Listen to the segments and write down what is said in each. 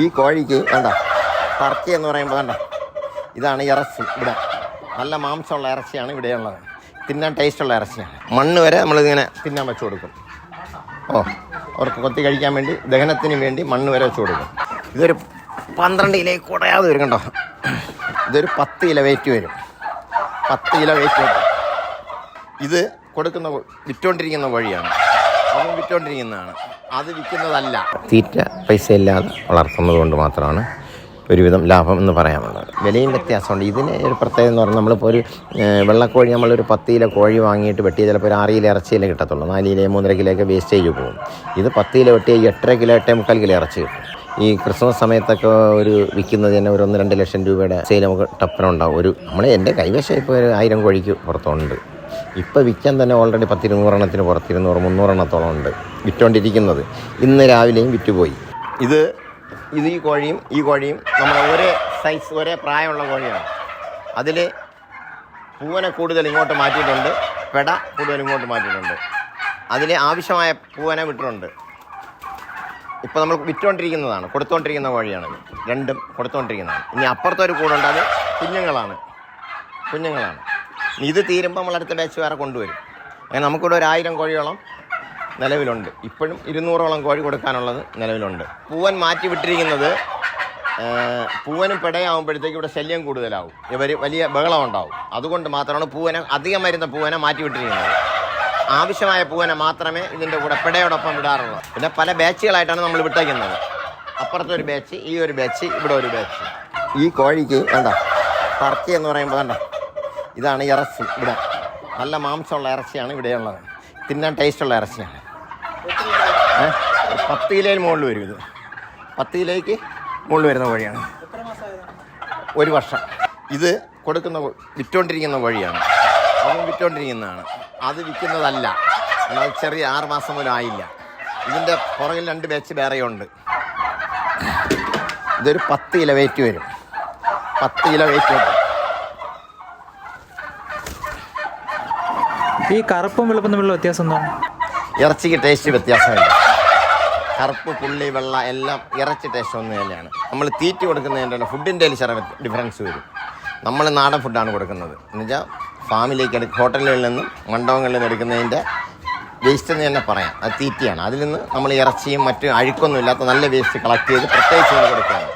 ഈ കോഴിക്ക് വേണ്ട. ടർക്കി എന്ന് പറയുമ്പോൾ വേണ്ട. ഇതാണ് ഇറച്ചി ഇവിടെ. നല്ല മാംസമുള്ള ഇറച്ചിയാണ് ഇവിടെയുള്ളത്. തിന്നാൻ ടേസ്റ്റുള്ള ഇറച്ചിയാണ്. മണ്ണ് വരെ നമ്മളിതിങ്ങനെ തിന്നാൻ വെച്ച് കൊടുക്കും. ഓ അവർക്ക് കൊത്തി കഴിക്കാൻ വേണ്ടി ദഹനത്തിന് വേണ്ടി മണ്ണ് വരെ വെച്ച് കൊടുക്കും. ഇതൊരു പന്ത്രണ്ട് ഇല കുറയാതെ വരും കണ്ടോ? ഇതൊരു പത്ത് ഇല വെയിറ്റ് വരും. പത്ത് ഇല വെയിറ്റ് വരും. ഇത് കൊടുക്കുന്ന വിറ്റോണ്ടിരിക്കുന്ന വഴിയാണ് അതും വിറ്റുകൊണ്ടിരിക്കുന്നതാണ് അത് വിൽക്കുന്നതല്ല. തീറ്റ പൈസ ഇല്ലാതെ വളർത്തുന്നത് കൊണ്ട് മാത്രമാണ് ഒരുവിധം ലാഭം എന്ന് പറയാനുള്ളത്. വിലയും വ്യത്യാസമുണ്ട്. ഇതിന് ഒരു പ്രത്യേകത എന്ന് പറഞ്ഞാൽ നമ്മളിപ്പോൾ ഒരു വെള്ളക്കോഴി നമ്മളൊരു പത്ത് കിലോ കോഴി വാങ്ങിയിട്ട് വെട്ടിയ ചിലപ്പോൾ ഒരു ആറ് കിലോ ഇറച്ചിയിലേ കിട്ടത്തുള്ളൂ. നാല് കിലോ മൂന്നര കിലോയൊക്കെ വേസ്റ്റേജ് പോകും. ഇത് പത്ത് കിലോ വെട്ടിയ എട്ടര കിലോ എട്ടേ മുക്കാൽ കിലോ ഇറച്ചി കിട്ടും. ഈ ക്രിസ്മസ് സമയത്തൊക്കെ ഒരു വിൽക്കുന്നത് തന്നെ ഒരു ഒന്ന് രണ്ട് ലക്ഷം രൂപയുടെ സെയിൽ നമുക്ക് ടപ്പനുണ്ടാവും ഒരു നമ്മൾ എന്റെ കൈവശം ഇപ്പോൾ ഒരു ആയിരം കോഴിക്ക് പുറത്തുണ്ട്. ഇപ്പോൾ വിൽക്കാൻ തന്നെ ഓൾറെഡി പത്തിരുന്നൂറെണ്ണത്തിന് പുറത്ത് ഇരുന്നൂറ് മുന്നൂറെണ്ണത്തോളം ഉണ്ട് വിറ്റുകൊണ്ടിരിക്കുന്നത് ഇന്ന് രാവിലെയും വിറ്റുപോയി. ഇത് ഇത് ഈ കോഴിയും ഈ കോഴിയും നമ്മൾ ഒരേ സൈസ് ഒരേ പ്രായമുള്ള കോഴിയാണ്. അതിൽ പൂവനെ കൂടുതൽ ഇങ്ങോട്ട് മാറ്റിയിട്ടുണ്ട് പെട കൂടുതൽ ഇങ്ങോട്ട് മാറ്റിയിട്ടുണ്ട്. അതിൽ ആവശ്യമായ പൂവനെ വിട്ടിട്ടുണ്ട്. ഇപ്പോൾ നമ്മൾ വിറ്റുകൊണ്ടിരിക്കുന്നതാണ് കൊടുത്തുകൊണ്ടിരിക്കുന്ന കോഴിയാണ്. രണ്ടും കൊടുത്തുകൊണ്ടിരിക്കുന്നതാണ് ഇനി അപ്പുറത്തൊരു കൂടുണ്ട് അത് കുഞ്ഞുങ്ങളാണ്. കുഞ്ഞുങ്ങളാണ്. ഇത് തീരുമ്പോൾ നമ്മൾ അടുത്ത ബാച്ച് വേറെ കൊണ്ടുവരും. അങ്ങനെ നമുക്കിവിടെ ഒരു ആയിരം കോഴിയോളം നിലവിലുണ്ട്. ഇപ്പോഴും ഇരുന്നൂറോളം കോഴി കൊടുക്കാനുള്ളത് നിലവിലുണ്ട്. പൂവൻ മാറ്റി വിട്ടിരിക്കുന്നത് പൂവനും പിടയാകുമ്പോഴത്തേക്ക് ഇവിടെ ശല്യം കൂടുതലാവും. ഇവർ വലിയ ബഹളം ഉണ്ടാവും. അതുകൊണ്ട് മാത്രമാണ് പൂവനെ അധികം വരുന്ന പൂവനെ മാറ്റി വിട്ടിരിക്കുന്നത്. ആവശ്യമായ പൂവനെ മാത്രമേ ഇതിന്റെ കൂടെ പിടയോടൊപ്പം വിടാറുള്ളൂ. പിന്നെ പല ബാച്ചുകളായിട്ടാണ് നമ്മൾ വിട്ടേക്കുന്നത്. അപ്പുറത്തെ ഒരു ബാച്ച് ഈ ഒരു ബാച്ച് ഇവിടെ ഒരു ബാച്ച്. ഈ കോഴിക്ക് വേണ്ട ടർക്കി എന്ന് പറയുമ്പോൾ വേണ്ട ഇതാണ് ഇറച്ചി. ഇവിടെ നല്ല മാംസമുള്ള ഇറച്ചിയാണ് ഇവിടെയുള്ളത്. തിന്നാൻ ടേസ്റ്റുള്ള ഇറച്ചിയാണ്. പത്ത് കിലോയിൽ മുകളിൽ വരും ഇത്. പത്ത് കിലോയ്ക്ക് മുകളിൽ വരുന്ന കോഴിയാണ്. ഒരു വർഷം. ഇത് കൊടുക്കുന്ന വിറ്റോണ്ടിരിക്കുന്ന കോഴിയാണ്. അതും വിറ്റോണ്ടിരിക്കുന്നതാണ്. അത് വിൽക്കുന്നതല്ല. എന്നാൽ ചെറിയ ആറ് മാസം പോലും ആയില്ല. ഇതിന്റെ പുറകിൽ രണ്ട് ബാച്ച് വേറെയുണ്ട് ഇതൊരു പത്ത് കിലോ വെയിറ്റ് വരും. പത്ത് കിലോ വെയിറ്റ് വരും. ഈ കറുപ്പും വെളുപ്പും തമ്മിലുള്ള വ്യത്യാസം എന്താണ്? ഇറച്ചിക്ക് ടേസ്റ്റ് വ്യത്യാസമില്ല. കറുപ്പ് പുള്ളി വെള്ള എല്ലാം ഇറച്ചി ടേസ്റ്റ് ഒന്ന് തന്നെയാണ്. നമ്മൾ തീറ്റി കൊടുക്കുന്നതിന്റെ ഫുഡിന്റെ ചില ഡിഫറൻസ് വരും. നമ്മൾ നാടൻ ഫുഡാണ് കൊടുക്കുന്നത്. എന്നുവെച്ചാൽ ഫാമിലേക്ക് എടുക്കുക ഹോട്ടലുകളിൽ നിന്നും മണ്ഡപങ്ങളിൽ നിന്ന് എടുക്കുന്നതിന്റെ വേസ്റ്റ് എന്ന് തന്നെ പറയാം. അത് തീറ്റയാണ്. അതിൽ നിന്ന് നമ്മൾ ഇറച്ചിയും മറ്റ് അഴുക്കൊന്നും ഇല്ലാത്ത നല്ല വേസ്റ്റ് കളക്ട് ചെയ്ത് പ്രത്യേകിച്ച് ചെയ്ത് കൊടുക്കുകയാണ്.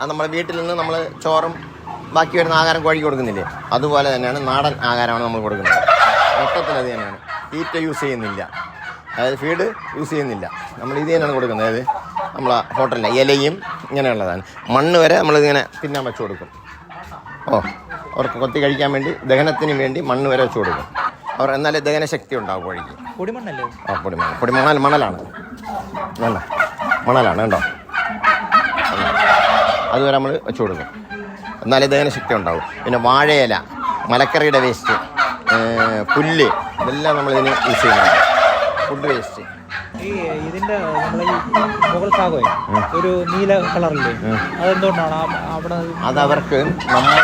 അത് നമ്മുടെ വീട്ടിൽ നിന്ന് നമ്മൾ ചോറും ബാക്കി വരുന്ന ആഹാരം കോഴിക്ക് കൊടുക്കുന്നില്ലേ? അതുപോലെ തന്നെയാണ് നാടൻ ആഹാരമാണ് നമ്മൾ കൊടുക്കുന്നത്. മൊത്തത്തിൽ അത് തന്നെയാണ് തീറ്റ യൂസ് ചെയ്യുന്നില്ല. അതായത് ഫീഡ് യൂസ് ചെയ്യുന്നില്ല. നമ്മൾ ഇത് തന്നെയാണ് കൊടുക്കുന്നത്. അതായത് നമ്മൾ ഹോട്ടലിലെ ഇലയും ഇങ്ങനെയുള്ളതാണ്. മണ്ണ് വരെ നമ്മളിതിങ്ങനെ തിന്നാൻ വെച്ച് കൊടുക്കും. ഓ അവർക്ക് കൊത്തി കഴിക്കാൻ വേണ്ടി ദഹനത്തിന് വേണ്ടി മണ്ണ് വരെ വെച്ച് കൊടുക്കും. അവർ എന്നാലേ ദഹനശക്തി ഉണ്ടാവും കോഴിക്ക് പൊടിമണ്ണല്ലേ? ആ പൊടിമണൽ പൊടിമണൽ മണലാണ്. വേണ്ട. മണലാണ് കേട്ടോ അതുവരെ നമ്മൾ വെച്ച് കൊടുക്കും. എന്നാലേ ദഹന ശക്തി ഉണ്ടാവും. പിന്നെ വാഴയില മലക്കറിയുടെ വേസ്റ്റ് പുല്ല്. ഇതെല്ലാം നമ്മൾ ഇതിന് യൂസ് ചെയ്യുന്നുണ്ട് ഫുഡ് വേസ്റ്റ് ഈ ഇതിന്റെ നമ്മളെ ഈ മുകൾ ഭാഗമേ ഒരു നീല കളറില്ലേ അതെന്തുകൊണ്ടാണ്? അവിടെ അതവർക്ക് നമ്മൾ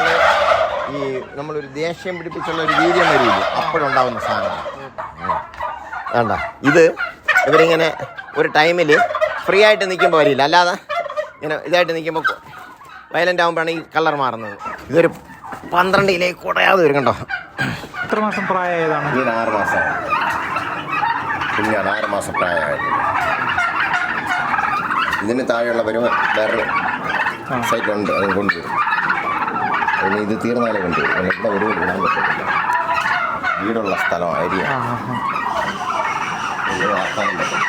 ഈ നമ്മളൊരു ദേഷ്യം പിടിപ്പിച്ചുള്ള ഒരു വീര്യം വരില്ലേ അപ്പോഴുണ്ടാവുന്ന സാധനമാണ് ഉം. വേണ്ട ഇത് ഇവരിങ്ങനെ ഒരു ടൈമിൽ ഫ്രീ ആയിട്ട് നിൽക്കുമ്പോൾ വരില്ല. അല്ലാതെ ഇങ്ങനെ ഇതായിട്ട് നിൽക്കുമ്പോൾ വയലന്റ് ആകുമ്പോഴാണ് ഈ കളർ മാറുന്നത്. ഇതൊരു പന്ത്രണ്ട് കിലോയിൽ കുറയാതെ വരും കണ്ടോ? എത്ര മാസം പ്രായമായതാണ് ഇതിന് ആറ് മാസം. കുഞ്ഞാണ് ആറ് മാസം പ്രായമായത്. ഇതിന് താഴെയുള്ളവരും വേറെ സൈറ്റുണ്ട് അത് കൊണ്ടുവരും. ഇത് തീർന്നാലേ കൊണ്ടുവരും. അതിന് ഒരു വിടാൻ പറ്റത്തില്ല. വീടുള്ള സ്ഥലം ഏരിയ. പറ്റും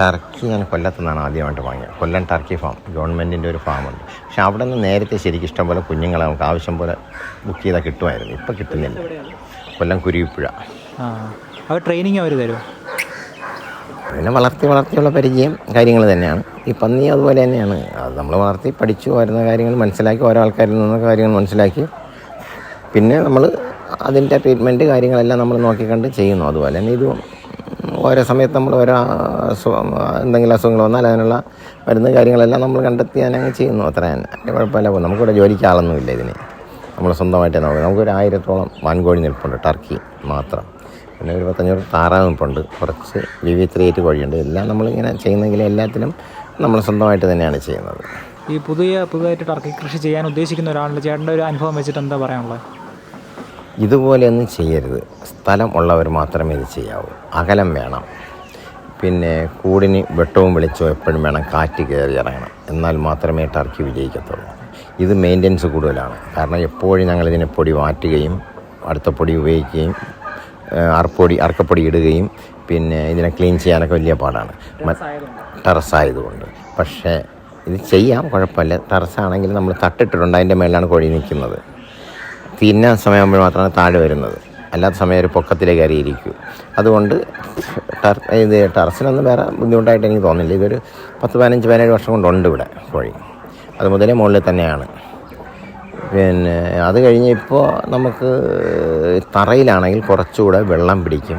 ടർക്കി ഞാൻ കൊല്ലത്തു നിന്നാണ് ആദ്യമായിട്ട് വാങ്ങിയത്. Kollam turkey farm. ഗവൺമെന്റിന്റെ ഒരു ഫാമുണ്ട്. പക്ഷെ അവിടെ നിന്ന് നേരത്തെ ശരിക്കും ഇഷ്ടം പോലെ കുഞ്ഞുങ്ങളെ നമുക്ക് ആവശ്യം പോലെ ബുക്ക് ചെയ്താൽ കിട്ടുമായിരുന്നു. ഇപ്പം കിട്ടുന്നില്ല. കൊല്ലം കുരുവിപ്പുഴ. അവർ ട്രെയിനിങ് അവർ തരും പിന്നെ വളർത്തി വളർത്തിയുള്ള പരിചയം കാര്യങ്ങൾ തന്നെയാണ്. ഈ പന്നി അതുപോലെ തന്നെയാണ്. അത് നമ്മൾ വളർത്തി പഠിച്ചു വരുന്ന കാര്യങ്ങൾ മനസ്സിലാക്കി ഓരോ ആൾക്കാരിൽ നിന്ന് കാര്യങ്ങൾ മനസ്സിലാക്കി. പിന്നെ നമ്മൾ അതിന്റെ ട്രീറ്റ്മെന്റ് കാര്യങ്ങളെല്ലാം നമ്മൾ നോക്കിക്കണ്ട് ചെയ്യുന്നു അതുപോലെ. തന്നെ ഇതും ഓരോ സമയത്ത് നമ്മൾ ഓരോ എന്തെങ്കിലും അസുഖങ്ങൾ വന്നാൽ അതിനുള്ള മരുന്ന് കാര്യങ്ങളെല്ലാം നമ്മൾ കണ്ടെത്തി അങ്ങ് ചെയ്യുന്നു. അത്ര തന്നെ. കുഴപ്പമില്ല. കുഴപ്പമില്ല നമുക്കിവിടെ ജോലിക്ക് ആളൊന്നുമില്ല ഇതിന്. നമ്മൾ സ്വന്തമായിട്ട് നോക്കാം. നമുക്കൊരു ആയിരത്തോളം വാൻകോഴി നിൽപ്പുണ്ട്. ടർക്കി മാത്രം. പിന്നെ ഒരു പത്തഞ്ഞൂറ് താറാവ് നിൽപ്പുണ്ട്. കുറച്ച് വിവി ത്രീ കോഴിയുണ്ട്. എല്ലാം നമ്മളിങ്ങനെ ചെയ്യുന്നെങ്കിൽ എല്ലാത്തിനും നമ്മൾ സ്വന്തമായിട്ട് തന്നെയാണ് ചെയ്യുന്നത്. ഈ പുതിയ പുതുതായിട്ട് ടർക്കി കൃഷി ചെയ്യാൻ ഉദ്ദേശിക്കുന്ന ഒരാളുടെ ചേട്ടന്റെ ഒരു അനുഭവം വെച്ചിട്ട് എന്താ പറയാനുള്ളത്? ഇതുപോലെയൊന്നും ചെയ്യരുത്. സ്ഥലം ഉള്ളവർ മാത്രമേ ഇത് ചെയ്യാവൂ. അകലം വേണം. പിന്നെ കൂടിന് വെട്ടവും വിളിച്ചോ എപ്പോഴും വേണം. കാറ്റ് കയറി ഇറങ്ങണം. എന്നാൽ മാത്രമേ ടർക്കി വിജയിക്കത്തുള്ളൂ. ഇത് മെയിന്റനൻസ് കൂടുതലാണ്. കാരണം എപ്പോഴും ഞങ്ങളിതിനെ പൊടി മാറ്റുകയും അടുത്ത പൊടി ഉപയോഗിക്കുകയും അറപ്പൊടി അറക്കപ്പൊടി ഇടുകയും പിന്നെ ഇതിനെ ക്ലീൻ ചെയ്യാനൊക്കെ വലിയ പാടാണ്. ടെറസ്സായതുകൊണ്ട്. പക്ഷേ ഇത് ചെയ്യാം കുഴപ്പമില്ല. ടെറസാണെങ്കിൽ നമ്മൾ തട്ടിട്ടിട്ടുണ്ട്. അതിന്റെ മേലാണ് കോഴി നിൽക്കുന്നത്. തിന്നാൻ സമയമാകുമ്പോൾ മാത്രമാണ് താഴെ വരുന്നത്. അല്ലാത്ത സമയം ഒരു പൊക്കത്തിലേക്ക് കയറിയിരിക്കും. അതുകൊണ്ട് ടർ ഇത് ടെറസിനൊന്നും വേറെ ബുദ്ധിമുട്ടായിട്ട് എനിക്ക് തോന്നില്ല ഇതൊരു പത്ത് പതിനഞ്ച് പതിനേഴ് വർഷം കൊണ്ടുണ്ട് ഇവിടെ കോഴി അത് മുതലേ മുകളിൽ തന്നെയാണ്. പിന്നെ അത് കഴിഞ്ഞ് ഇപ്പോൾ നമുക്ക് തറയിലാണെങ്കിൽ കുറച്ചുകൂടെ വെള്ളം പിടിക്കും.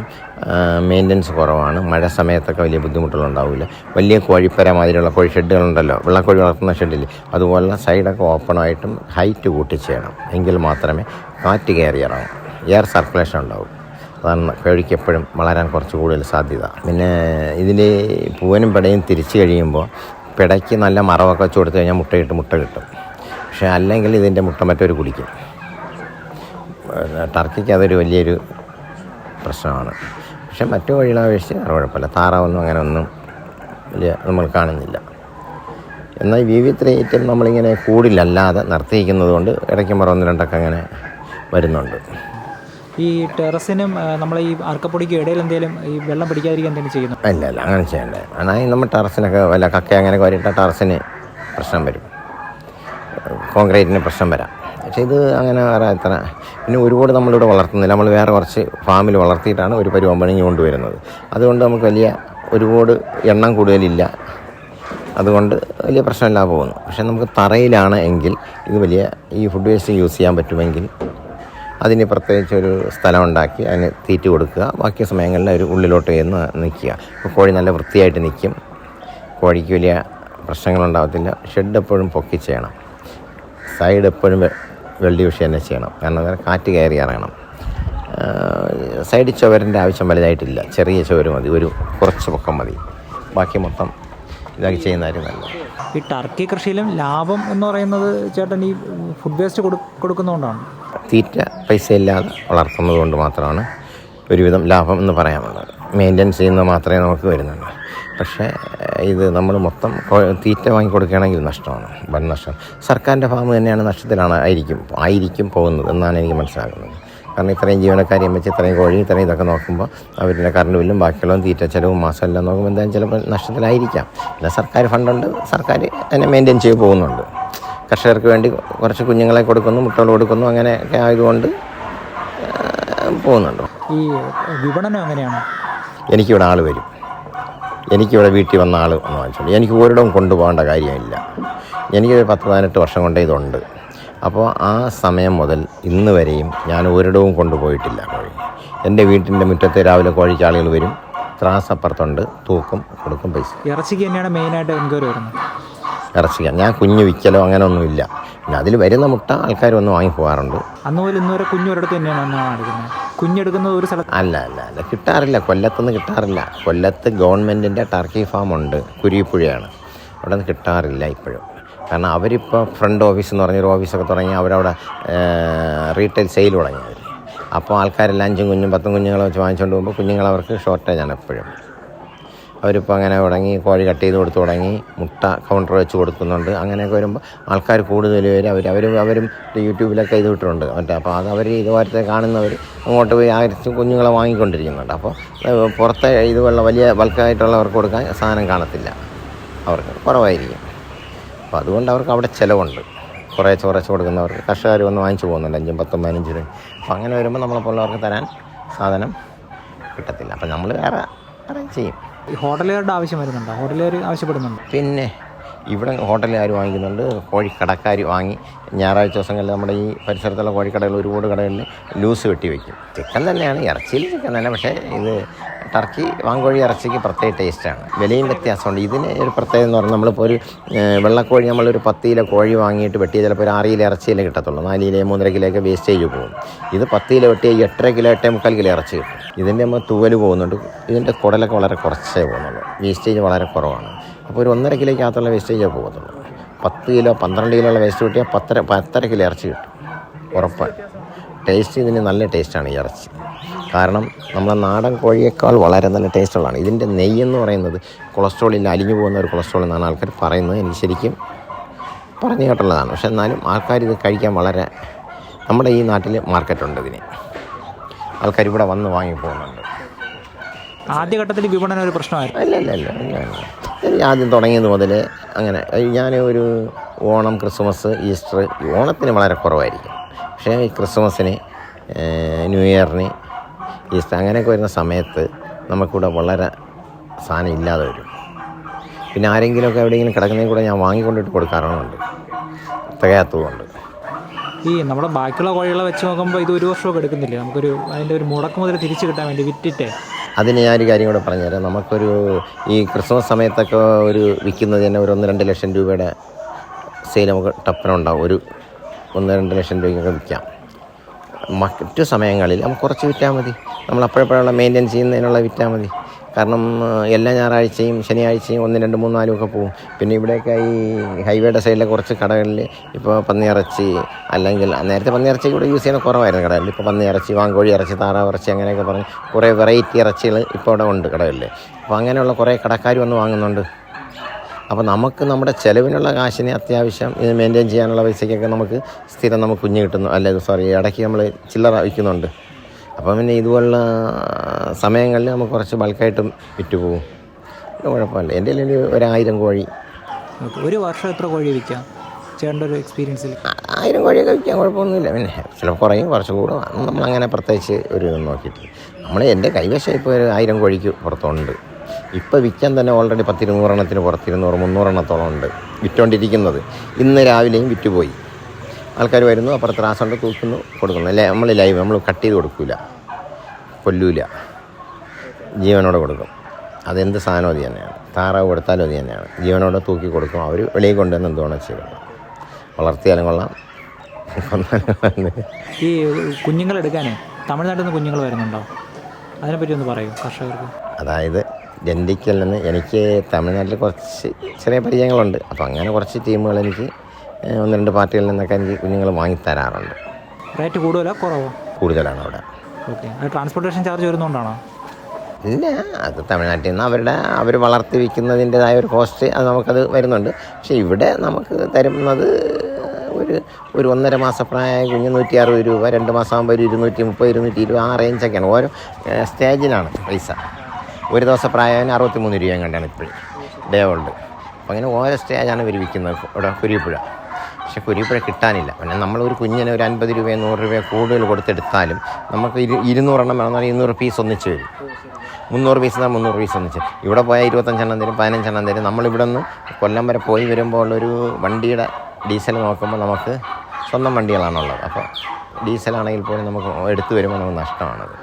മെയിന്റനൻസ് കുറവാണ്. മഴ സമയത്തൊക്കെ വലിയ ബുദ്ധിമുട്ടുകൾ ഉണ്ടാവില്ല വലിയ കോഴിപ്പര മാതിരിയുള്ള കോഴി ഷെഡുകളുണ്ടല്ലോ. വെള്ളക്കോഴി വളർത്തുന്ന ഷെഡിൽ അതുപോലെ സൈഡൊക്കെ ഓപ്പണായിട്ടും ഹൈറ്റ് കൂട്ടി ചെയ്യണം എങ്കിൽ മാത്രമേ കാറ്റ് കയറി ഇറങ്ങും. എയർ സർക്കുലേഷൻ ഉണ്ടാവും. അതാണ് കോഴിക്ക് എപ്പോഴും വളരാൻ കുറച്ച് കൂടുതൽ സാധ്യത. പിന്നെ ഇതിൽ പൂവനും പിടയും തിരിച്ചു കഴിയുമ്പോൾ പിടയ്ക്ക് നല്ല മറവൊക്കെ വെച്ച് കൊടുത്തു കഴിഞ്ഞാൽ മുട്ടയിട്ട് മുട്ട കിട്ടും. പക്ഷേ അല്ലെങ്കിൽ ഇതിന്റെ മുട്ട മറ്റൊരു കുടിക്കും. ടർക്കിക്ക് അതൊരു വലിയൊരു പ്രശ്നമാണ്. പക്ഷെ മറ്റു കോഴികളെ അപേക്ഷിച്ച് അത് കുഴപ്പമില്ല. താറാവൊന്നും അങ്ങനെ ഒന്നും വലിയ നമ്മൾ കാണുന്നില്ല. എന്നാൽ വി വി ത്രീ ഐറ്റം നമ്മളിങ്ങനെ കൂടിലല്ലാതെ നിർത്തിയിരിക്കുന്നത് കൊണ്ട് ഇടയ്ക്ക് മറ ഒന്ന് രണ്ടൊക്കെ അങ്ങനെ വരുന്നുണ്ട്. ഈ ടെറസിനും നമ്മൾ ഈ അർക്കപ്പൊടിക്കും ഇടയിൽ എന്തെങ്കിലും ഈ വെള്ളം പിടിക്കാതിരിക്കാൻ എന്തെങ്കിലും ചെയ്യുന്നു? അല്ല അല്ല അങ്ങനെ ചെയ്യണ്ടേ. എന്നാൽ നമ്മൾ ടെറസിനൊക്കെ വല്ല കക്ക അങ്ങനെ കോരിയിട്ടാൽ ടെറസിന് പ്രശ്നം വരും. കോൺക്രീറ്റിന് പ്രശ്നം വരാം. പക്ഷേ ഇത് അങ്ങനെ വേറെ എത്ര പിന്നെ ഒരുപാട് നമ്മളിവിടെ വളർത്തുന്നില്ല. നമ്മൾ വേറെ കുറച്ച് ഫാമിൽ വളർത്തിയിട്ടാണ് ഒരു പരുവമ്പണിങ്ങി കൊണ്ടുവരുന്നത്. അതുകൊണ്ട് നമുക്ക് വലിയ ഒരുപാട് എണ്ണം കൂടുതലില്ല. അതുകൊണ്ട് വലിയ പ്രശ്നമില്ലാതെ പോകുന്നു. പക്ഷേ നമുക്ക് തറയിലാണ് എങ്കിൽ ഇത് വലിയ ഈ ഫുഡ് വേസ്റ്റ് യൂസ് ചെയ്യാൻ പറ്റുമെങ്കിൽ അതിന് പ്രത്യേകിച്ച് ഒരു സ്ഥലം ഉണ്ടാക്കി അതിന് തീറ്റ കൊടുക്കുക. ബാക്കി സമയങ്ങളിൽ ഒരു ഉള്ളിലോട്ട് ചെന്ന് നിൽക്കുക. അപ്പോൾ കോഴി നല്ല വൃത്തിയായിട്ട് നിൽക്കും. കോഴിക്ക് വലിയ പ്രശ്നങ്ങളുണ്ടാകത്തില്ല ഷെഡ് എപ്പോഴും പൊക്കി ചെയ്യണം. സൈഡ് എപ്പോഴും വെ- വെള്ളി തന്നെ ചെയ്യണം. കാരണം അങ്ങനെ കാറ്റ് കയറി ഇറങ്ങണം. സൈഡ് ചുവരിന്റെ ആവശ്യം വലുതായിട്ടില്ല. ചെറിയ ചുവര് മതി. ഒരു കുറച്ച് പൊക്കം മതി. ബാക്കി മൊത്തം ഇതാക്കി ചെയ്യുന്നതായിരുന്നു നല്ലത്. ഈ ടർക്കി കൃഷിയിലും ലാഭം എന്ന് പറയുന്നത് ചേട്ടൻ ഈ ഫുഡ് വേസ്റ്റ് കൊടു കൊടുക്കുന്നതുകൊണ്ടാണ്. തീറ്റ പൈസ ഇല്ലാതെ വളർത്തുന്നത് കൊണ്ട് മാത്രമാണ് ഒരുവിധം ലാഭം എന്ന് പറയാനുള്ളത്. മെയിന്റെനൻസ് ചെയ്യുന്നത് മാത്രമേ നമുക്ക് വരുന്നുള്ളൂ. പക്ഷേ ഇത് നമ്മൾ മൊത്തം തീറ്റ വാങ്ങി കൊടുക്കുകയാണെങ്കിൽ നഷ്ടമാണ് വൻ നഷ്ടം സർക്കാരിന്റെ ഫാം തന്നെയാണ് നഷ്ടത്തിലാണ് ആയിരിക്കും ആയിരിക്കും പോകുന്നത് എന്നാണ് എനിക്ക് മനസ്സിലാകുന്നത്. കാരണം ഇത്രയും ജീവനക്കാരെയും വെച്ച് ഇത്രയും കോഴി ഇത്രയും ഇതൊക്കെ നോക്കുമ്പോൾ അവരുടെ കറണ്ട് ബില്ലും ബാക്കിയുള്ളതും തീറ്റ ചിലവും മാസം എല്ലാം നോക്കുമ്പോൾ എന്തായാലും ചിലപ്പോൾ നഷ്ടത്തിലായിരിക്കാം. പിന്നെ സർക്കാർ ഫണ്ടുണ്ട് സർക്കാർ അതിനെ മെയിന്റെയിൻ ചെയ്ത് പോകുന്നുണ്ട്. കർഷകർക്ക് വേണ്ടി കുറച്ച് കുഞ്ഞുങ്ങളെ കൊടുക്കുന്നു മുട്ടകൾ കൊടുക്കുന്നു അങ്ങനെയൊക്കെ ആയതുകൊണ്ട് പോകുന്നുണ്ടോ പോകുന്നുണ്ട്. ഈ വിപണനം എങ്ങനെയാണ്? എനിക്കിവിടെ ആൾ വരും. എനിക്കിവിടെ വീട്ടിൽ വന്ന ആൾ എന്ന് വാങ്ങിച്ചോളൂ. എനിക്ക് ഒരിടവും കൊണ്ടുപോകേണ്ട കാര്യമില്ല. എനിക്കൊരു പത്ത് പതിനെട്ട് വർഷം കൊണ്ടേ ഇതുണ്ട്. അപ്പോൾ ആ സമയം മുതൽ ഇന്ന് വരെയും ഞാൻ ഒരിടവും കൊണ്ടുപോയിട്ടില്ല കോഴി. എന്റെ വീട്ടിന്റെ മുറ്റത്ത് രാവിലെ കോഴിച്ചാളികൾ വരും. ത്രാസപ്പുറത്തുണ്ട്. തൂക്കും കൊടുക്കും പൈസ. ഇറച്ചിക്ക് തന്നെയാണ് മെയിനായിട്ട് എൻക്വയറി വരുന്നത്. ഇറച്ചിക്കാൻ ഞാൻ കുഞ്ഞ് വിൽക്കലോ അങ്ങനെ ഒന്നുമില്ല പിന്നെ അതിൽ വരുന്ന മുട്ട ആൾക്കാർ വന്ന് വാങ്ങി പോകാറുണ്ട്. അന്ന് മുതൽ ഇന്ന് വരെ കുഞ്ഞൊരിടത്ത് തന്നെയാണ് എന്നാണ് എടുക്കുന്നത് കുഞ്ഞെടുക്കുന്നത് ഒരു സ്ഥലത്ത് അല്ല അല്ല അല്ല. കിട്ടാറില്ല. കൊല്ലത്തുനിന്ന് കിട്ടാറില്ല. കൊല്ലത്ത് ഗവൺമെന്റിന്റെ ടർക്കി ഫാം ഉണ്ട്. കുരിപ്പുഴയാണ് അവിടെ നിന്ന് കിട്ടാറില്ല ഇപ്പോഴും. കാരണം അവരിപ്പോൾ ഫ്രണ്ട് ഓഫീസ് എന്ന് പറഞ്ഞൊരു ഓഫീസൊക്കെ തുടങ്ങി അവരവിടെ റീറ്റെയിൽ സെയിൽ തുടങ്ങി അവർ അപ്പോൾ ആൾക്കാരെല്ലാം അഞ്ചും കുഞ്ഞും പത്തും കുഞ്ഞുങ്ങളെ വെച്ച് വാങ്ങിച്ചുകൊണ്ട് പോകുമ്പോൾ കുഞ്ഞുങ്ങൾ അവർക്ക് ഷോർട്ടേജാണ് എപ്പോഴും. അവരിപ്പോൾ അങ്ങനെ തുടങ്ങി കോഴി കട്ട് ചെയ്ത് കൊടുത്ത് തുടങ്ങി മുട്ട കൗണ്ടർ വെച്ച് കൊടുക്കുന്നുണ്ട്. അങ്ങനെയൊക്കെ വരുമ്പോൾ ആൾക്കാർ കൂടുതൽ പേര് അവർ അവർ അവരും യൂട്യൂബിലൊക്കെ ഇത് വിട്ടിട്ടുണ്ട് മറ്റേ അപ്പോൾ അത് അവർ ഇതുപോലത്തെ കാണുന്നവർ അങ്ങോട്ട് പോയി ആയിരത്തി കുഞ്ഞുങ്ങളെ വാങ്ങിക്കൊണ്ടിരിക്കുന്നുണ്ട്. അപ്പോൾ പുറത്തെ ഇതുപോലുള്ള വലിയ ബൾക്കായിട്ടുള്ളവർക്ക് കൊടുക്കാൻ സാധനം കാണത്തില്ല. അവർക്ക് കുറവായിരിക്കും. അപ്പോൾ അതുകൊണ്ട് അവർക്ക് അവിടെ ചിലവുണ്ട്. കുറേശ്ശെ കുറേശ്ശെ കൊടുക്കുന്നവർക്ക്. കർഷകർ വന്ന് വാങ്ങിച്ചു പോകുന്നുണ്ട്. അഞ്ചും പത്തും പതിനഞ്ചും രൂപ അപ്പോൾ അങ്ങനെ വരുമ്പോൾ നമ്മളെപ്പോലുള്ളവർക്ക് തരാൻ സാധനം കിട്ടത്തില്ല. അപ്പം നമ്മൾ വേറെ അറേഞ്ച് ചെയ്യും. ഹോട്ടലുകാരുടെ ആവശ്യം വരുന്നുണ്ടോ? ഹോട്ടലുകാർ ആവശ്യപ്പെടുന്നുണ്ട്? പിന്നെ ഇവിടെ ഹോട്ടലുകാർ വാങ്ങിക്കുന്നുണ്ട്. കോഴിക്കടക്കാർ വാങ്ങി. ഞായറാഴ്ച ദിവസങ്ങളിൽ നമ്മുടെ ഈ പരിസരത്തുള്ള കോഴിക്കടകൾ ഒരുപാട് കടകളിൽ ലൂസ് വെട്ടി വയ്ക്കും ചിക്കൻ തന്നെയാണ്. ഇറച്ചിയിൽ ചിക്കൻ തന്നെ. പക്ഷേ ഇത് ടർക്കി വാങ്കോഴി ഇറച്ചിക്ക് പ്രത്യേക ടേസ്റ്റാണ് വിലയും വ്യത്യാസമുണ്ട്. ഇതിന് ഒരു പ്രത്യേകത എന്ന് പറഞ്ഞാൽ നമ്മളിപ്പോൾ ഒരു വെള്ളക്കോഴി നമ്മളൊരു പത്ത് കിലോ കോഴി വാങ്ങിയിട്ട് വെട്ടിയ ചിലപ്പോൾ ഒരു ആറ് കിലോ ഇറച്ചിയിലേ കിട്ടത്തുള്ളൂ. നാല് കിലോ മൂന്നര കിലോയൊക്കെ വേസ്റ്റേജ് പോകും. ഇത് പത്ത് കിലോ വെട്ടിയ എട്ടര കിലോ എട്ടേ മുക്കാൽ കിലോ ഇറച്ചി കിട്ടും. ഇതിന്റെ നമ്മൾ തൂവൽ പോകുന്നുണ്ട്. ഇതിന്റെ കുടലൊക്കെ വളരെ കുറച്ചേ പോകുന്നുള്ളൂ. വേസ്റ്റേജ് വളരെ കുറവാണ്. അപ്പോൾ ഒരു ഒന്നര കിലോയ്ക്കകത്തുള്ള വേസ്റ്റേജേ പോകത്തുള്ളൂ. പത്ത് കിലോ പന്ത്രണ്ട് കിലോ ഉള്ള വേസ്റ്റ് കിട്ടിയാൽ പത്തര പത്തര കിലോ ഇറച്ചി കിട്ടും. ഉറപ്പാണ് ടേസ്റ്റ് ഇതിന് നല്ല ടേസ്റ്റാണ് ഈ ഇറച്ചി. കാരണം നമ്മളെ നാടൻ കോഴിയേക്കാൾ വളരെ നല്ല ടേസ്റ്റുള്ളതാണ്. ഇതിന്റെ നെയ്യെന്ന് പറയുന്നത് കൊളസ്ട്രോളിൽ അലിഞ്ഞു പോകുന്ന ഒരു കൊളസ്ട്രോൾ എന്നാണ് ആൾക്കാർ പറയുന്നത്. എനിക്ക് ശരിക്കും പറഞ്ഞു കേട്ടുള്ളതാണ്. പക്ഷെ എന്നാലും ആൾക്കാർ ഇത് കഴിക്കാൻ വളരെ നമ്മുടെ ഈ നാട്ടിൽ മാർക്കറ്റുണ്ട് ഇതിന്. ആൾക്കാർ ഇവിടെ വന്ന് വാങ്ങി പോകുന്നുണ്ട്. ആദ്യഘട്ടത്തിൽ വിപണന ഒരു പ്രശ്നമായിരുന്നു. അല്ല അല്ല. ആദ്യം തുടങ്ങിയത് മുതൽ അങ്ങനെ. ഞാൻ ഒരു ഓണം ക്രിസ്മസ് ഈസ്റ്റർ ഓണത്തിന് വളരെ കുറവായിരിക്കും. പക്ഷേ ഈ ക്രിസ്മസിന് ന്യൂ ഇയറിന് ഈസ്റ്റർ അങ്ങനെയൊക്കെ വരുന്ന സമയത്ത് നമുക്കിവിടെ വളരെ സാധനം ഇല്ലാതെ വരും. പിന്നെ ആരെങ്കിലുമൊക്കെ എവിടെയെങ്കിലും കിടക്കുന്നതിൽ കൂടെ ഞാൻ വാങ്ങിക്കൊണ്ടിട്ട് കൊടുക്കാറുണ്ട് തികയാത്തതുകൊണ്ട്. ഈ നമ്മുടെ ബാക്കിയുള്ള കോഴികളെ വെച്ച് നോക്കുമ്പോൾ ഇത് ഒരു വർഷമൊക്കെ എടുക്കുന്നില്ലേ? നമുക്കൊരു അതിന്റെ ഒരു മുടക്ക് മുതൽ തിരിച്ചു കിട്ടാൻ വേണ്ടി വിറ്റിട്ടേ. അതിന് ഞാനൊരു കാര്യം കൂടെ പറഞ്ഞുതരാം. നമുക്കൊരു ഈ ക്രിസ്മസ് സമയത്തൊക്കെ ഒരു വിൽക്കുന്നത് തന്നെ ഒരു ഒന്ന് രണ്ട് ലക്ഷം രൂപയുടെ സെയിൽ നമുക്ക് ടപ്പനുണ്ടാവും. ഒരു ഒന്ന് രണ്ട് ലക്ഷം രൂപയ്ക്കൊക്കെ വിൽക്കാം. മറ്റു സമയങ്ങളിൽ നമുക്ക് കുറച്ച് വിറ്റാൽ മതി. നമ്മൾ അപ്പോഴപ്പോഴുള്ള മെയിന്റെയിൻ ചെയ്യുന്നതിനുള്ള വിറ്റാൽ മതി. കാരണം എല്ലാ ഞായറാഴ്ചയും ശനിയാഴ്ചയും ഒന്ന് രണ്ട് മൂന്ന് നാലും ഒക്കെ പോകും പിന്നെ ഇവിടെയൊക്കെ ഈ ഹൈവേയുടെ സൈഡിലെ കുറച്ച് കടകളിൽ ഇപ്പോൾ പന്നിയിറച്ചി അല്ലെങ്കിൽ നേരത്തെ പന്നിയിറച്ചി ഇവിടെ യൂസ് ചെയ്യുന്ന കുറവായിരുന്നു കടകളിൽ. ഇപ്പോൾ പന്നിയിറച്ചി വാങ്കോഴി ഇറച്ചി താറാവ് ഇറച്ചി അങ്ങനെയൊക്കെ പറഞ്ഞ് കുറേ വെറൈറ്റി ഇറച്ചികൾ ഇപ്പോൾ ഇവിടെ ഉണ്ട് കടകളിൽ. അപ്പോൾ അങ്ങനെയുള്ള കുറേ കടക്കാർ വന്ന് വാങ്ങുന്നുണ്ട്. അപ്പോൾ നമുക്ക് നമ്മുടെ ചിലവിനുള്ള കാശിനെ അത്യാവശ്യം ഇത് മെയിന്റെയിൻ ചെയ്യാനുള്ള പൈസയ്ക്കൊക്കെ നമുക്ക് സ്ഥിരം നമുക്ക് കുഞ്ഞ് കിട്ടുന്നു. അല്ലെ സോറി ഇടയ്ക്ക് നമ്മൾ ചില്ലറ വിൽക്കുന്നുണ്ട് അപ്പം പിന്നെ ഇതുപോലുള്ള സമയങ്ങളിൽ നമുക്ക് കുറച്ച് ബൾക്കായിട്ടും വിറ്റ് പോകും ഇത് കുഴപ്പമില്ല. എന്റെ കയ്യിൽ ഒരായിരം കോഴി. ഒരു വർഷം എത്ര കോഴി വിൽക്കാം? ചേട്ടന്റെ ഒരു എക്സ്പീരിയൻസിൽ ആയിരം കോഴിയൊക്കെ വിൽക്കാൻ കുഴപ്പമൊന്നുമില്ല. പിന്നെ ചിലപ്പോൾ കുറയും കുറച്ച് കൂടും. നമ്മളങ്ങനെ പ്രത്യേകിച്ച് ഒരു നോക്കിയിട്ട് നമ്മൾ എന്റെ കൈവശം ഇപ്പോൾ ഒരു ആയിരം കോഴിക്ക് പുറത്തുണ്ട്. ഇപ്പോൾ വിൽക്കാൻ തന്നെ ഓൾറെഡി പത്തിരുന്നൂറെണ്ണത്തിന് പുറത്ത് ഇരുന്നൂറ് മുന്നൂറെണ്ണത്തോളം ഉണ്ട് വിറ്റുകൊണ്ടിരിക്കുന്നത് ഇന്ന് രാവിലെയും വിറ്റുപോയി. ആൾക്കാർ വരുന്നു അപ്പുറത്ത് റാസുണ്ട് തൂക്കുന്നു കൊടുക്കുന്നു. അല്ലേ? നമ്മൾ ലൈവ് നമ്മൾ കട്ട് ചെയ്ത് കൊടുക്കില്ല കൊല്ലൂല. ജീവനോടെ കൊടുക്കും. അതെന്ത് സാധനം അത് തന്നെയാണ്. താറാവ് കൊടുത്താലും അത് തന്നെയാണ്. ജീവനോടെ തൂക്കി കൊടുക്കും. അവർ വെളിയിൽ കൊണ്ടുവന്ന് എന്തുവേണം ചെയ്യണം വളർത്തിയാലും കൊള്ളാം. കൊള്ളാം. ഈ കുഞ്ഞുങ്ങൾ എടുക്കാനേ തമിഴ്നാട്ടിൽ നിന്ന് കുഞ്ഞുങ്ങൾ വരുന്നുണ്ടോ? അതിനെപ്പറ്റി ഒന്ന് പറയൂ കർഷകർക്ക്. അതായത് ജെൻഡിക്കൽ നിന്ന് എനിക്ക് തമിഴ്നാട്ടിൽ കുറച്ച് ചെറിയ പരിചയങ്ങളുണ്ട്. അപ്പോൾ അങ്ങനെ കുറച്ച് ടീമുകൾ എനിക്ക് ഒന്ന് രണ്ട് പാർട്ടികളിൽ നിന്നൊക്കെ എനിക്ക് കുഞ്ഞുങ്ങൾ വാങ്ങിത്തരാറുണ്ട് റേറ്റ് കൂടുതലോ കുറവോ? കൂടുതലാണ് അവിടെ. ഓക്കെ. ട്രാൻസ്പോർട്ടേഷൻ ചാർജ് വരുന്നതുകൊണ്ടാണോ ഇല്ല അത് തമിഴ്നാട്ടിൽ നിന്ന് അവരുടെ അവർ വളർത്തി വിൽക്കുന്നതിന്റെതായ ഒരു കോസ്റ്റ് അത് നമുക്കത് വരുന്നുണ്ട്. പക്ഷേ ഇവിടെ നമുക്ക് തരുന്നത് ഒരു ഒരു ഒന്നര മാസപ്രായമായ കുഞ്ഞ് നൂറ്റി അറുപത് രൂപ രണ്ട് മാസമാകുമ്പോൾ ഒരു ഇരുന്നൂറ്റി മുപ്പത് ഇരുന്നൂറ്റി ഇരുപത് ആ റേഞ്ചൊക്കെയാണ് ഓരോ സ്റ്റേജിലാണ് പൈസ. ഒരു ദിവസം പ്രായം അറുപത്തി മൂന്ന് രൂപയും കണ്ടാണ് ഇപ്പോൾ ഡേ ഓൾഡ് അപ്പം അങ്ങനെ ഓരോ സ്റ്റേജാണ് ഇവർ വിൽക്കുന്നത്. ഇവിടെ കുരിപ്പുഴ. പക്ഷെ കുരിപ്പുഴ കിട്ടാനില്ല. പിന്നെ നമ്മളൊരു കുഞ്ഞിന് ഒരു അൻപത് രൂപയോ നൂറ് രൂപയോ കൂടുതൽ കൊടുത്തെടുത്താലും നമുക്ക് ഇരു ഇരുന്നൂറെണ്ണം വേണമെന്നാൽ ഇരുന്നൂറ് പീസ് ഒന്നിച്ച് വരും. മുന്നൂറ് പീസ് എന്നാൽ മുന്നൂറ് പീസ് ഒന്നിച്ച് ഇവിടെ പോയാൽ ഇരുപത്തഞ്ചെണ്ണം തരും പതിനഞ്ചെണ്ണം തരും. നമ്മളിവിടെ നിന്ന് കൊല്ലം വരെ പോയി വരുമ്പോൾ ഒരു വണ്ടിയുടെ ഡീസൽ നോക്കുമ്പോൾ നമുക്ക് സ്വന്തം വണ്ടികളാണുള്ളത്. അപ്പോൾ ഡീസലാണെങ്കിൽ പോലും നമുക്ക് എടുത്തു വരുമ്പോൾ നമുക്ക് നഷ്ടമാണത്.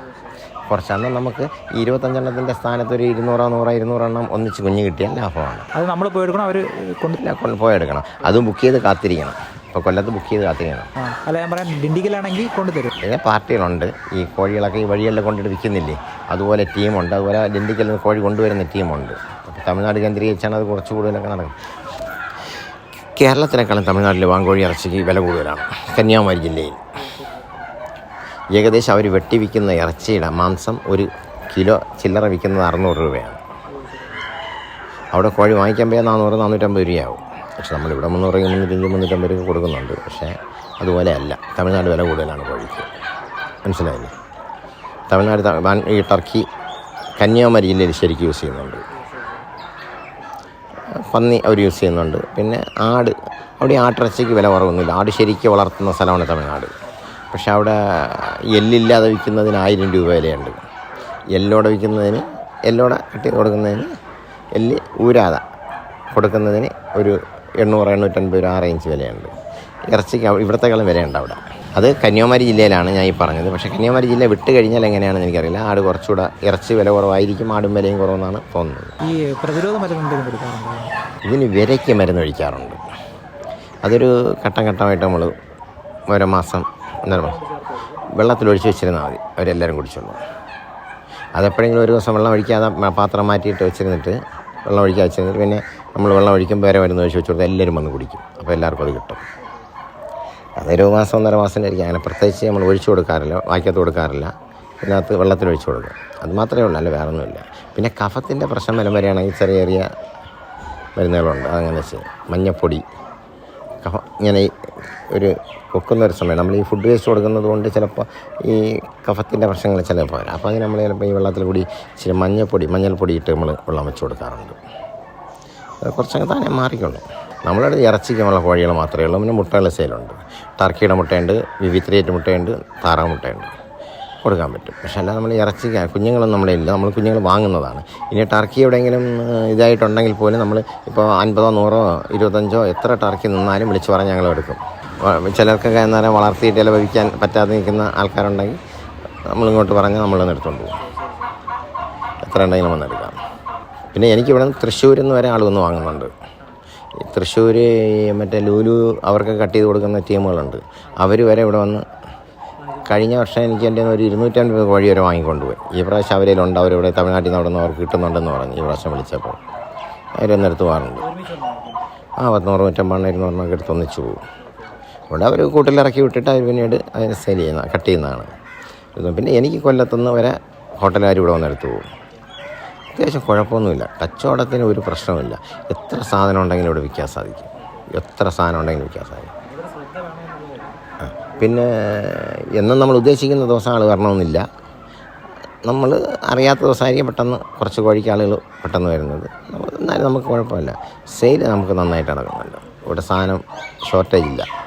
കുറച്ച് അന്ന് നമുക്ക് ഇരുപത്തഞ്ചെണ്ണത്തിന്റെ സ്ഥാനത്ത് ഒരു ഇരുന്നൂറോ നൂറോ ഇരുന്നൂറെണ്ണം ഒന്നിച്ച് കുഞ്ഞ് കിട്ടിയാൽ ലാഭമാണ്. അത് നമ്മൾ പോയി എടുക്കണം അവർ കൊണ്ട് പോയി കൊണ്ട് പോയെടുക്കണം അതും ബുക്ക് ചെയ്ത് കാത്തിരിക്കണം. ഇപ്പോൾ കൊല്ലത്ത് ബുക്ക് ചെയ്ത് കാത്തിരിക്കണം. അല്ല ഞാൻ പറയാം ഡിണ്ടിക്കലാണെങ്കിൽ കൊണ്ടുതരും. പിന്നെ പാർട്ടികളുണ്ട്. ഈ കോഴികളൊക്കെ ഈ വഴിയെല്ലാം കൊണ്ടിട്ട് വിൽക്കുന്നില്ലേ? അതുപോലെ ടീമുണ്ട്. അതുപോലെ ഡിണ്ടിക്കൽ നിന്ന് കോഴി കൊണ്ടുവരുന്ന ടീമുണ്ട്. അപ്പോൾ തമിഴ്നാട് കേന്ദ്രീകരിച്ചാണ് അത് കുറച്ച് കൂടുതലൊക്കെ നടക്കും കേരളത്തിനേക്കാളും തമിഴ്നാട്ടിൽ വാങ്കോഴി ഇറച്ചിക്ക് വില കൂടുതലാണ്. കന്യാകുമാരി ജില്ലയിൽ. ഏകദേശം അവർ വെട്ടി വിൽക്കുന്ന ഇറച്ചിയുടെ മാംസം ഒരു കിലോ ചില്ലറ വിൽക്കുന്നത് അറുന്നൂറ് രൂപയാണ്. അവിടെ കോഴി വാങ്ങിക്കാൻ പോയാൽ നാനൂറ് നാനൂറ്റമ്പത് രൂപയാവും. പക്ഷെ നമ്മളിവിടെ മുന്നൂറ് മുന്നൂറ്റഞ്ച് മുന്നൂറ്റമ്പത് രൂപ കൊടുക്കുന്നുണ്ട്. പക്ഷേ അതുപോലെ അല്ല. തമിഴ്നാട് വില കൂടുതലാണ് കോഴിക്ക്. മനസ്സിലായില്ലേ? തമിഴ്നാട് ഈ ടർക്കി കന്യാകുമാരി ജില്ലയിൽ ശരിക്കും യൂസ് ചെയ്യുന്നുണ്ട്. പന്നി അവർ യൂസ് ചെയ്യുന്നുണ്ട്. പിന്നെ ആട്. അവിടെ ആട്ടിറച്ചിക്ക് വില കുറവൊന്നുമില്ല. ആട് ശരിക്കും വളർത്തുന്ന സ്ഥലമാണ് തമിഴ്നാട്. പക്ഷെ അവിടെ എല്ലില്ലാതെ വിൽക്കുന്നതിന് ആയിരം രൂപ വിലയുണ്ട്. എല്ലോടെ വിൽക്കുന്നതിന് എല്ലോടെ കട്ടി കൊടുക്കുന്നതിന് എല്ല് ഊരാതെ. കൊടുക്കുന്നതിന് ഒരു എണ്ണൂറ് എണ്ണൂറ്റൻപത് രൂപ ആ റേഞ്ച് വിലയുണ്ട്. ഇറച്ചിക്ക് ഇവിടുത്തെ ഇവിടത്തെക്കാളും വിലയുണ്ട് അവിടെ. അത് കന്യാകുമാരി ജില്ലയിലാണ് ഞാൻ ഈ പറഞ്ഞത്. പക്ഷേ കന്യാകുമാരി ജില്ല വിട്ട് കഴിഞ്ഞാൽ എങ്ങനെയാണെന്ന് എനിക്കറിയില്ല. ആട് കുറച്ചുകൂടെ ഇറച്ചി വില കുറവായിരിക്കും. ആടും വിലയും കുറവെന്നാണ് തോന്നുന്നത്. ഈ പ്രതിരോധ മരുന്ന് ഇതിന് വിരയ്ക്ക് മരുന്ന് ഒഴിക്കാറുണ്ട്. അതൊരു ഘട്ടം ഘട്ടമായിട്ട് നമ്മൾ ഓരോ മാസം വെള്ളത്തിൽ ഒഴിച്ച് വെച്ചിരുന്നാൽ മതി. അവരെല്ലാവരും കുടിച്ചോളൂ. അതെപ്പോഴെങ്കിലും ഒരു ദിവസം വെള്ളം ഒഴിക്കാതെ പാത്രം മാറ്റിയിട്ട് വെച്ചിരുന്നിട്ട് വെള്ളം ഒഴിക്കാൻ വെച്ചിരുന്നിട്ട് പിന്നെ നമ്മൾ വെള്ളം ഒഴിക്കുമ്പോൾ വരെ മരുന്ന് ഒഴിച്ച് വെച്ചു കൊടുത്താൽ എല്ലാവരും വന്ന് കുടിക്കും. അപ്പോൾ എല്ലാവർക്കും അത് കിട്ടും. അതൊരു മാസം ഒന്നര മാസം ആയിരിക്കും. അങ്ങനെ പ്രത്യേകിച്ച് നമ്മൾ ഒഴിച്ചു കൊടുക്കാറില്ല വായിക്കത്ത് കൊടുക്കാറില്ല. ഇതിനകത്ത് വെള്ളത്തിൽ ഒഴിച്ചു കൊടുക്കും. അത് മാത്രമേ ഉള്ളൂ അല്ല വേറെ ഒന്നുമില്ല പിന്നെ കഫത്തിന്റെ പ്രശ്നം വരും വരികയാണെങ്കിൽ ചെറിയ ചെറിയ മരുന്നുകളുണ്ട്. അതങ്ങനെ ചെയ്യും മഞ്ഞപ്പൊടി ഇങ്ങനെ ഒരു കൊക്കുന്ന ഒരു സമയം. നമ്മൾ ഈ ഫുഡ് വേസ്റ്റ് കൊടുക്കുന്നത് കൊണ്ട് ചിലപ്പോൾ ഈ കഫത്തിന്റെ പ്രശ്നങ്ങൾ ചിലപ്പോൾ വരാം. അപ്പോൾ അതിന് നമ്മൾ ചിലപ്പോൾ ഈ വെള്ളത്തിൽ കൂടി ഇച്ചിരി മഞ്ഞൾപ്പൊടി മഞ്ഞൾപ്പൊടി ഇട്ട് നമ്മൾ വെള്ളം വെച്ച് കൊടുക്കാറുണ്ട്. കുറച്ചൊക്കെ താനെ മാറിക്കൊള്ളു. നമ്മളവിടെ ഇറച്ചിക്കുള്ള കോഴികൾ മാത്രമേ ഉള്ളൂ. പിന്നെ മുട്ടകൾ സെയിലുണ്ട് ടർക്കിയുടെ മുട്ടയുണ്ട് വിവിത്രേറ്റ് മുട്ടയുണ്ട് താറാവ് മുട്ടയുണ്ട്. കൊടുക്കാൻ പറ്റും. പക്ഷേ അല്ലാതെ നമ്മൾ ഇറച്ചി കുഞ്ഞുങ്ങളൊന്നും നമ്മുടെ ഇല്ല. നമ്മൾ കുഞ്ഞുങ്ങൾ വാങ്ങുന്നതാണ്. ഇനി ടർക്കി എവിടെയെങ്കിലും ഇതായിട്ടുണ്ടെങ്കിൽ പോലും നമ്മൾ ഇപ്പോൾ അൻപതോ നൂറോ ഇരുപത്തഞ്ചോ എത്ര ടർക്കി നിന്നാലും വിളിച്ച് പറഞ്ഞ് ഞങ്ങൾ എടുക്കും. ചിലർക്കൊക്കെ അന്നേരം വളർത്തിയിട്ട് ചില ഭവിക്കാൻ പറ്റാതെ നിൽക്കുന്ന ആൾക്കാരുണ്ടെങ്കിൽ നമ്മളിങ്ങോട്ട് പറഞ്ഞാൽ നമ്മളൊന്ന് എടുത്തുകൊണ്ട് പോകും. എത്ര ഉണ്ടെങ്കിലും വന്നെടുക്കാം പിന്നെ എനിക്കിവിടെ നിന്ന് തൃശ്ശൂരിൽ നിന്ന് വരെ ആൾ വന്ന് വാങ്ങുന്നുണ്ട്. തൃശ്ശൂർ മറ്റേ ലൂലു അവർക്ക് കട്ട് ചെയ്ത് കൊടുക്കുന്ന ടീമുകളുണ്ട്. അവർ വരെ ഇവിടെ വന്ന് കഴിഞ്ഞ വർഷം എനിക്ക് എന്റെ ഒരു ഇരുന്നൂറ്റൻപത് കോഴി വരെ വാങ്ങിക്കൊണ്ടുപോയി. ഈ പ്രാവശ്യം അവരിലുണ്ട് അവരിവിടെ തമിഴ്നാട്ടിൽ നിന്ന് അവിടെ നിന്ന് അവർക്ക് കിട്ടുന്നുണ്ടെന്ന് പറഞ്ഞു ഈ പ്രാവശ്യം വിളിച്ചപ്പോൾ. അവരൊന്നെടുത്ത് പോകാറുണ്ട് ആ പത്തുനൂറ് നൂറ്റമ്പണ്ണം ഇരുന്നൂറിനൊക്കെ എടുത്ത് ഒന്നിച്ച് പോകും. ഇവിടെ അവർ കൂട്ടിലിറക്കി വിട്ടിട്ട് അവർ പിന്നീട് അതിനെ സെയിൽ ചെയ്യുന്ന കട്ട് ചെയ്യുന്നതാണ്. പിന്നെ എനിക്ക് കൊല്ലത്തുനിന്ന് വരെ ഹോട്ടലുകാർ ഇവിടെ വന്ന് എടുത്ത് പോകും. അത്യാവശ്യം കുഴപ്പമൊന്നുമില്ല. കച്ചവടത്തിന് ഒരു പ്രശ്നമില്ല എത്ര സാധനം ഉണ്ടെങ്കിലും ഇവിടെ വിൽക്കാൻ സാധിക്കും. എത്ര സാധനം ഉണ്ടെങ്കിലും വിൽക്കാൻ സാധിക്കും. പിന്നെ എന്നും നമ്മൾ ഉദ്ദേശിക്കുന്ന ദിവസം ആൾ വരണമെന്നില്ല. നമ്മൾ അറിയാത്ത ദിവസമായിരിക്കും പെട്ടെന്ന് കുറച്ച് കോഴിക്ക് ആളുകൾ പെട്ടെന്ന് വരുന്നത്. നമ്മൾ എന്നാലും നമുക്ക് കുഴപ്പമില്ല. സെയിൽ നമുക്ക് നന്നായിട്ട് നടക്കുന്നുണ്ട്. ഇവിടെ സാധനം ഷോർട്ടേജ് ഇല്ല.